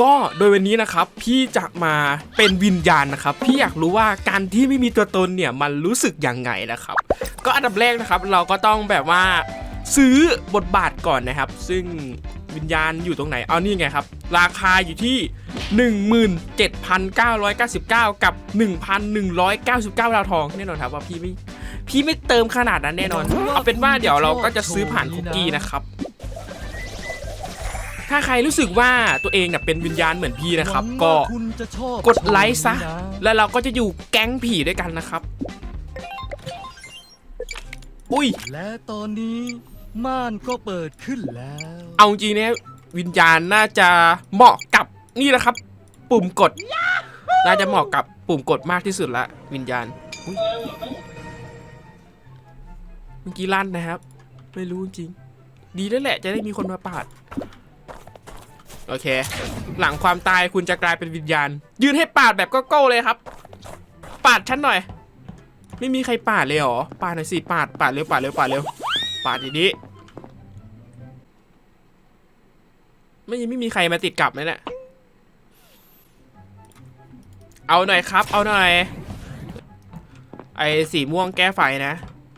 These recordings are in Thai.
ก็โดยวันนี้นะครับพี่จะมาเป็นวิญญาณนะครับ พี่อยากรู้ว่าการที่ไม่มีตัวตนเนี่ยมันรู้สึกยังไงนะครับ ก็อันดับแรกนะครับเราก็ต้องแบบว่าซื้อบทบาทก่อนนะครับ ซึ่งวิญญาณอยู่ตรงไหนเอานี่ไงครับ ราคาอยู่ที่ 17,999 กับ 1,199ดาวทองแน่นอนครับว่าพี่ไม่พี่ไม่เติมขนาดนั้นแน่นอนเอาเป็นว่าเดี๋ยวเราก็จะซื้อผ่านคุกกี้นะครับ ถ้าใครรู้สึกว่าตัวเองเนี่ยเป็นวิญญาณเหมือนพี่นะครับ ก็กดไลค์ซะ แล้วเราก็จะอยู่แก๊งผีด้วยกันนะครับ อุ้ย และตอนนี้ม่านก็เปิดขึ้นแล้ว เอาจริงๆเนี่ยวิญญาณน่าจะเหมาะกับนี่แหละครับ ปุ่มกด น่าจะเหมาะกับปุ่มกดมากที่สุดละวิญญาณอุ๊ยเมื่อกี้ลั่นนะครับ ไม่รู้จริง ดีแล้วแหละจะได้มีคนมาปาด โอเค หลังความตายคุณจะกลายเป็นวิญญาณ ยืนให้ปาดแบบก็โก้เลยครับ ปาดฉันหน่อย ไม่มีใครปาดเลยเหรอ ปาดหน่อยสิ ปาด ปาดเร็ว ปาดเร็ว ปาดเร็ว ปาดอย่างนี้ ไม่ยังไม่มีใครมาติดกับเลยแหละเอาหน่อยครับ เอาหน่อย ไอ้สีม่วงแก้ไฟนะ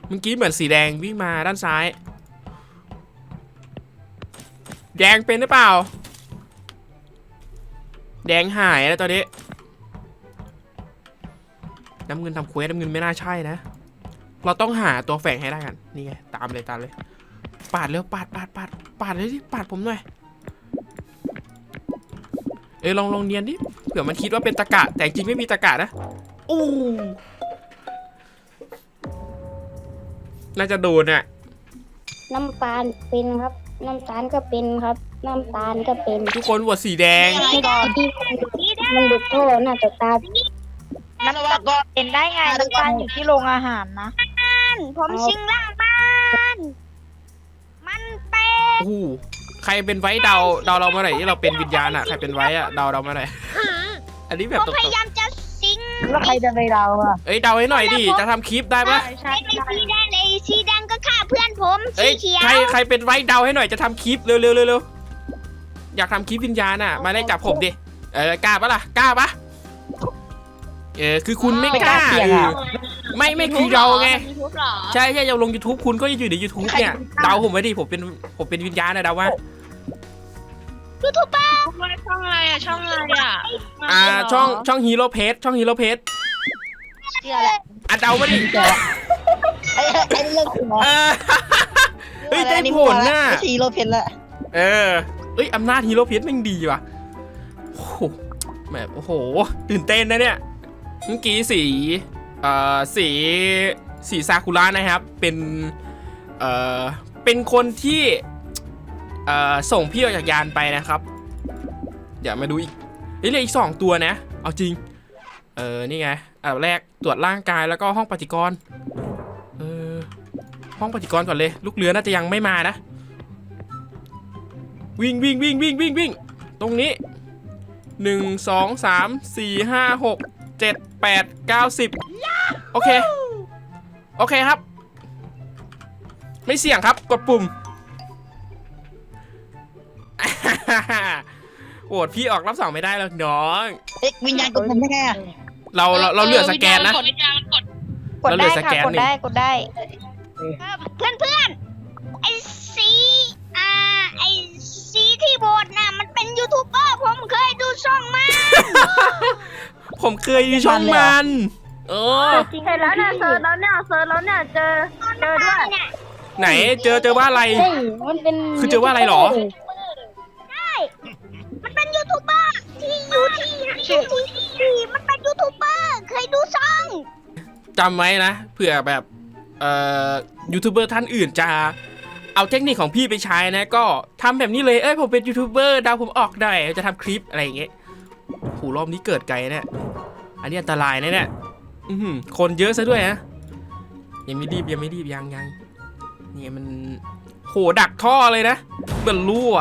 เมื่อกี้เหมือนสีแดงวิ่งมาด้านซ้าย แดงเป็นหรือเปล่า แดงหายแล้วตอนนี้ น้ำเงินทำเควสน้ำเงินไม่น่าใช่นะ เราต้องหาตัวแฝงให้ได้กัน นี่ไง ตามเลยตามเลย ปาดเร็วปาดปาดปาดปาดเลยดิปาดผมหน่อย เอ้ยลองลองเนียนดิ เผื่อมันคิดว่าเป็นตะกะ แต่จริงไม่มีตะกะนะ อู้น่าจะโดนอะน้ำตาลเป็นครับ น้ำตาลก็เป็นครับ น้ำตาลก็เป็นทุกคนโหวตสีแดง ไม่ได้ที่มันดุโทษน่าจะตาน้ำตาลเป็นได้ไงน้ำตาลอยู่ที่โรงอาหารนะผมชิงล่างบ้านมันเป็นโอ้โหใครเป็นไว้เดาเดาเรามาหน่อยที่เราเป็นวิญญาณอะใครเป็นไว้อะเดาเรามาหน่อยอันนี้แบบผมตกพยายามจะซิงแล้วใครจะไปเราอะๆเอ้ยเดาให้หน่อยดิจะทำคลิปได้ปะใช่ใช่สีแดงเลยสีแดงก็ฆ่าเพื่อนผมเอ้สียเขียวใครใครเป็นไว้เดาให้หน่อยจะทำคลิปเร็วๆเร็วๆเร็ว อยากทำคลิปวิญญาณอะมาเล่นกับผมดิเออกล้าปะล่ะกล้าปะเออคือคุณไม่กล้าเออไม่ไม่คือเราไง ใช่ใช่เราลง YouTube คุณก็อยู่ใน YouTube เนี่ยเดาผมไว้ดิผมเป็นผมเป็นวิญญาณนะเดาว่ายูทูบเบอร์ช่องอะไรอะช่องอะไรอะอ่าช่องช่องฮีโร่เพจช่องฮีโร่เพจเชื่อแล้วอะเดามาดิไอ้ไอ้เรื่องหัวเออเฮ้ยได้ผลน่ะสีโลเพนละ เออ เอ้ยอำนาจฮีโร่เพจแม่งดีว่ะโอ้โหแบบโอ้โห ตื่นเต้นนะเนี่ย เมื่อกี้สีเอ่อสีสีซากุระนะครับ เป็น เอ่อ เป็นคนที่ เอ่อ ส่งพี่ออกจากยานไปนะครับ เดี๋ยวมาดูอีกเฮ้ยเหลืออีกสองตัวนะ เอาจริง เออ นี่ไงอันดับแรกตรวจร่างกายแล้วก็ห้องปฏิกรณ์เออ ห้องปฏิกรณ์ก่อนเลย ลูกเรือน่าจะยังไม่มานะ วิ่งวิ่งวิ่งวิ่งวิ่งวิ่งตรงนี้หนึ่งสองสามสี่ห้าหกเจ็ดแปดเก้าสิบโอเค โอเคครับ ไม่เสี่ยงครับกดปุ่มโหวตพี่ออกรอบสองไม่ได้หรอกน้อง เอ๊ะวิญญาณกดผมได้ไงอะเราเราเราเหลือสแกนนะ กดวิญญาณมันกดกดแล้วเหลืได้อสค่ะแกนกดหนึ่งได้กดได้ เพื่อนเพื่อน ยูทูบเบอร์ผมเคยดูช่องมัน ผมเคยดูช่องมัน เออ เห็นแล้วเนี่ยเซิร์ชแล้วเนี่ยเซิร์ชแล้วเนี่ยเจอเจอด้วยเนี่ยไหนเจอเจอว่าอะไรเฮ้ยมันเป็นคือเจอว่าอะไรหรอมันเป็นยูทูบเบอร์ที่อยู่ที่อยู่ที่มันเป็นยูทูบเบอร์เคยดูช่องจำไว้นะเผื่อแบบเอ่อยูทูบเบอร์ท่านอื่นจะ เอาเทคนิคของพี่ไปใช้นะ ก็ทำแบบนี้เลย เอ้ยผมเป็นยูทูบเบอร์ดาวผมออกได้จะทำคลิปอะไรอย่างเงี้ยโหรอบนี้เกิดไกลเนี่ยอันนี้อันตรายนะเนี่ยอื้อหือคนเยอะซะด้วยนะยังไม่รีบยังไม่รีบยังยังนี่มันโหดักท่อเลยนะเหมือนรั่ว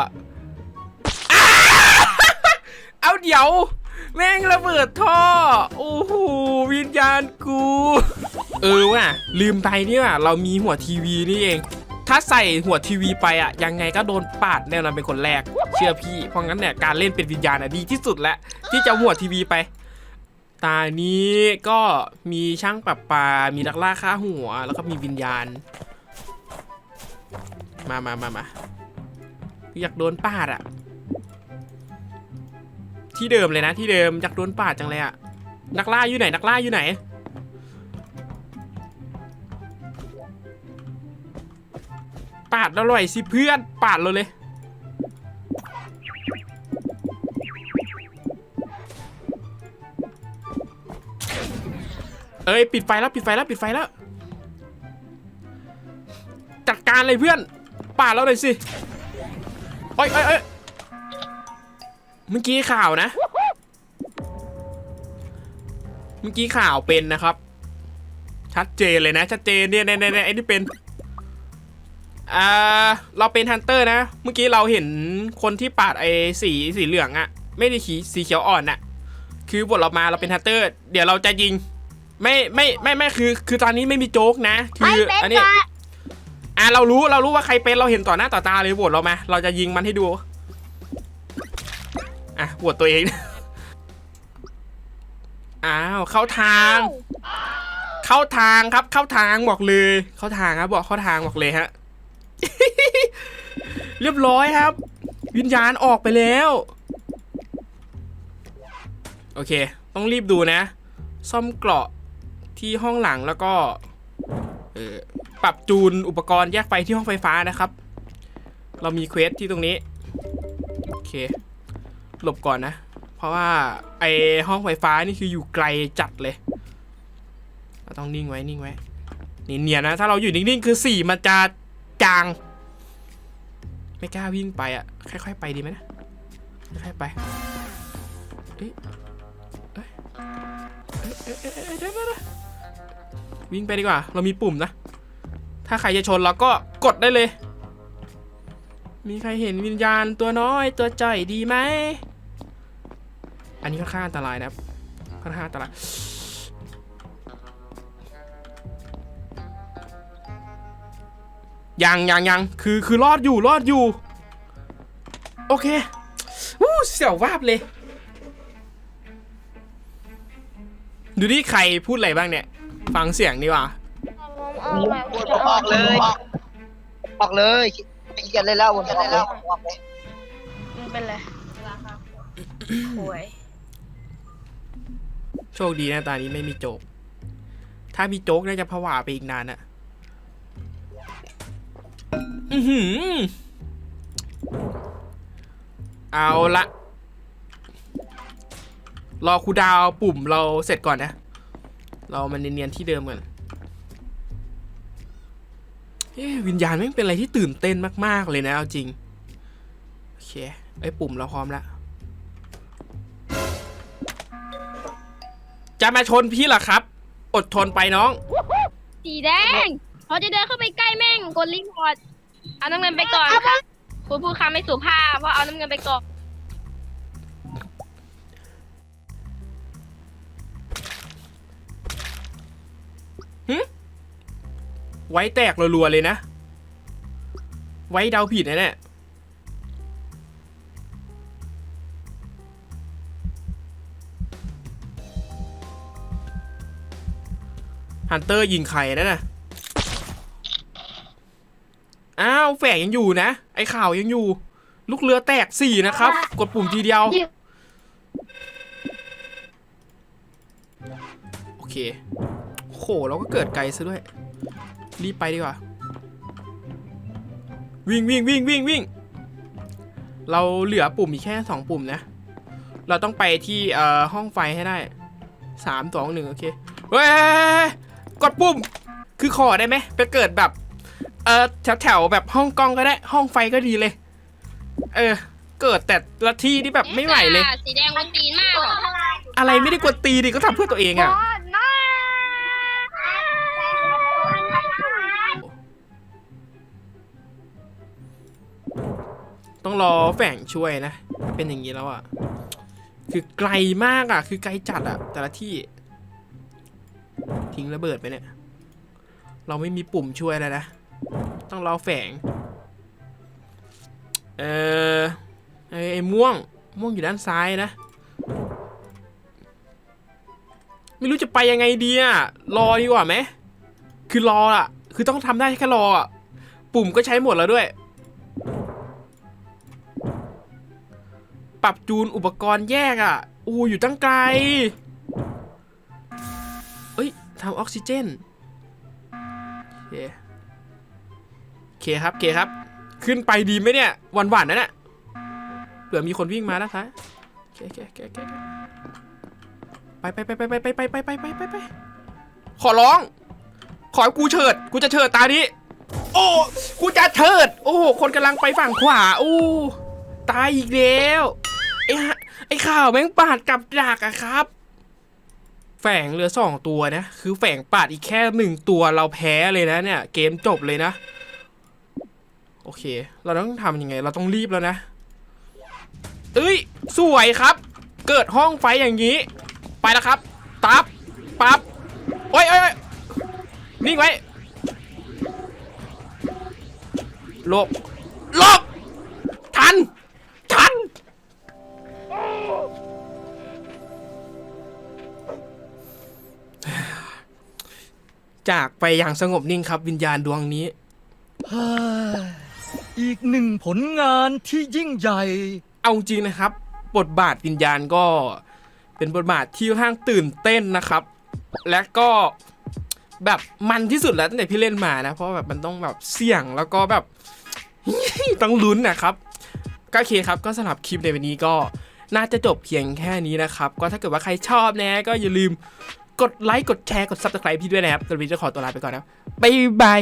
อ้าเอาเดี๋ยว แม่งระเบิดท่อ โอ้โหวิญญาณกู เออว่ะ ลืมไปนี่ว่ะ เรามีหัวทีวีนี่เอง ถ้าใส่หัวทีวีไปอะยังไงก็โดนปาดแน่นอนเป็นคนแรก เชื่อพี่ เพราะงั้นเนี่ยการเล่นเป็นวิญญาณอะดีที่สุดแล้วที่จะหัวทีวีไป ตานี้ก็มีช่างปรับปลา มีนักล่าฆ่าหัว แล้วก็มีวิญญาณ มามามามาอยากโดนปาดอะที่เดิมเลยนะที่เดิมอยากโดนปาดจังเลยอะนักล่าอยู่ไหนนักล่าอยู่ไหน ดอร่อยสิเพื่อนปาดเราเลย เอ้ยปิดไฟแล้วปิดไฟแล้วปิดไฟแล้ว จัดการเลยเพื่อนปาดเราหน่อยสิเอ้ยเอ้ยเอ้ยเมื่อกี้ข่าวนะ เมื่อกี้ข่าวเป็นนะครับ ชัดเจนเลยนะ ชัดเจนเนี่ยเนี่ยเนี่ยเนี่ยไอ้นี่เป็น อ่าเราเป็นฮันเตอร์นะ เมื่อกี้เราเห็นคนที่ปาดไอ้สีสีเหลืองอะไม่ได้ขีสีเขียวอ่อนอะคือบทเรามาเราเป็นฮันเตอร์ เดี๋ยวเราจะยิง ไม่ไม่ไม่ไม่คือ คือตอนนี้ไม่มีโจ๊กนะ คืไม่อเป็นอันนี้ค่ะอะเรารู้เรารู้ว่าใครเป็นเราเห็นต่อหน้าต่อตาเลยโหวตเรามา เราจะยิงมันให้ดูอะโหวตตัวเองอ้าวเข้าทางเข้าทางครับเข้าทางบอกเลย เข้าทางครับบอกเข้าทางบอกเลยฮะ เรียบร้อยครับ วิญญาณออกไปแล้ว โอเค ต้องรีบดูนะ ซ่อมเกราะที่ห้องหลังแล้วก็ปรับจูนอุปกรณ์แยกไฟที่ห้องไฟฟ้านะครับ เรามีเควสที่ตรงนี้ โอเค หลบก่อนนะ เพราะว่าไอห้องไฟฟ้านี่คืออยู่ไกลจัดเลย เราต้องนิ่งไว้นิ่งไว้นี่เนียนนะ ถ้าเราอยู่นิ่ง ๆ คือสีมันจะ จาง ไม่กล้าวิ่งไปอะค่อยๆไปดีไหมนะค่อยๆไปเอ้ยเอ้ยเอ้ยเอ้ยเอ้ยเอ้ยเดี๋ยวเดี๋ยวเดี๋ยววิ่งไปดีกว่า เรามีปุ่มนะ ถ้าใครจะชนเราก็กดได้เลย มีใครเห็นวิญญาณตัวน้อยตัวจ่อยดีไหม อันนี้ค่อนข้างอันตรายนะครับค่อนข้างอันตราย ยังยังยังคือคือรอดอยู่รอดอยู่ โอเควู้เสียววาบเลย ดูที่ใครพูดอะไรบ้างเนี่ย ฟังเสียงดีกว่าออกเลยออกเลยไม่เกียนเลยแล้ววนกันเลยแล้วออกเลยมึงเป็นไรหวยโชคดีนะตอนนี้ไม่มีโจก ถ้ามีโจ๊กน่าจะผวาไปอีกนานอะ อือหือ เอาละ รอครูดาวปุ่มเราเสร็จก่อนนะ เรามันเนียนๆที่เดิมก่อนวิญญาณแม่งเป็นอะไรที่ตื่นเต้นมาก ๆ เลยนะ เอาจริง โอเค ไอ้ปุ่มเราพร้อมแล้ว จะมาชนพี่เหรอครับ อดทนไปน้อง สีแดงพอจะเดินเข้าไปใกล้แม่งกดรีพอร์ต เอาน้ำเงินไปก่อนค่ะคุณพูดคำไม่สุภาพเพราะเอาน้ำเงินไปก่อนไว้แตกรัวๆเลยนะ ไว้เดาผิดนะเนี่ยฮันเตอร์ยิงใครนั่นน่ะ อ้าวแฝงยังอยู่นะ ไอ้ข่าวยังอยู่ ลูกเรือแตกสี่นะครับ กดปุ่มทีเดียว โอเคโหเราก็เกิดไกลซะด้วย รีบไปดีกว่า วิ่งวิ่งวิ่งวิ่งวิ่ง เราเหลือปุ่มอีกแค่สองปุ่มนะ เราต้องไปที่เอ่อห้องไฟให้ได้สามสองหนึ่งโอเค เฮ้ย กดปุ่ม คือขอได้ไหมไปเกิดแบบ เออแถวแถวๆแบบห้องกล้องก็ได้ ห้องไฟก็ดีเลย เออ เกิดแต่ละที่ที่แบบไม่ไหวเลยสีแดงมันตีนมากเหรออะไรไม่ได้กดตีดิก็ทำเพื่อตัวเองอะต้องรอแฝงช่วยนะ เป็นอย่างนี้แล้วอะ่ะ คือไกลมากอะ่ะ คือไกลจัดอะ่ะ แต่ละที่ ทิ้งระเบิดไปเนี่ย เราไม่มีปุ่มช่วยแล้วนะ ต้องรอแฝง เออไอ้ไอ้ม่วง ม่วงอยู่ด้านซ้ายนะ ไม่รู้จะไปยังไงดีอะรอดีกว่าไหม คือรออะคือต้องทำได้แค่รออะปุ่มก็ใช้หมดแล้วด้วย ปรับจูนอุปกรณ์แยกอะอู้อยู่ตั้งไกล เอ้ยทำออกซิเจนโอ เคครับเคครับ ขึ้นไปดีไหมเนี่ยหวันๆนั่นแหละเผื่อมีคนวิ่งมาแล้วคะโอเคเคเคเคไปไปไปไปไปไปไปไปไปไปไปไปขอร้อง ขอให้กูเฉิด กูจะเฉิดตานี้ โอ้ กูจะเฉิด โอ้โห คนกำลังไปฝั่งขวา โอ้ ตายอีกแล้วไอ้ฮะไอ้ข่าวแม่งปาดกับดักอะครับ แฝงเหลือสองตัวนะ คือแฝงปาดอีกแค่หนึ่งตัวเราแพ้เลยนะเนี่ย เกมจบเลยนะ โอเค เราต้องทำยังไง เราต้องรีบแล้วนะ เอ้ย สวยครับ เกิดห้องไฟอย่างนี้ ไปแล้วครับ ตับ ปั๊บโอ้ยโอ้ยนิ่งไว้หลบหลบทัน ทัน จากไปอย่างสงบนิ่งครับวิญญาณดวงนี้ อีกหนึ่งผลงานที่ยิ่งใหญ่ เอาจริงนะครับ บทบาทวิญญาณก็เป็นบทบาทที่ค่อนข้างตื่นเต้นนะครับ และก็แบบมันที่สุดแล้วตั้งแต่พี่เล่นมานะ เพราะแบบมันต้องแบบเสี่ยงแล้วก็แบบ ต้องลุ้นนะครับ ก็โอเคครับก็สำหรับคลิปในวันนี้ก็น่าจะจบเพียงแค่นี้นะครับ ก็ถ้าเกิดว่าใครชอบนะ ก็อย่าลืมกดไลค์กดแชร์กด subscribe พี่ด้วยนะครับตอนนี้จะขอตัวลาไปก่อนนะบ๊ายบาย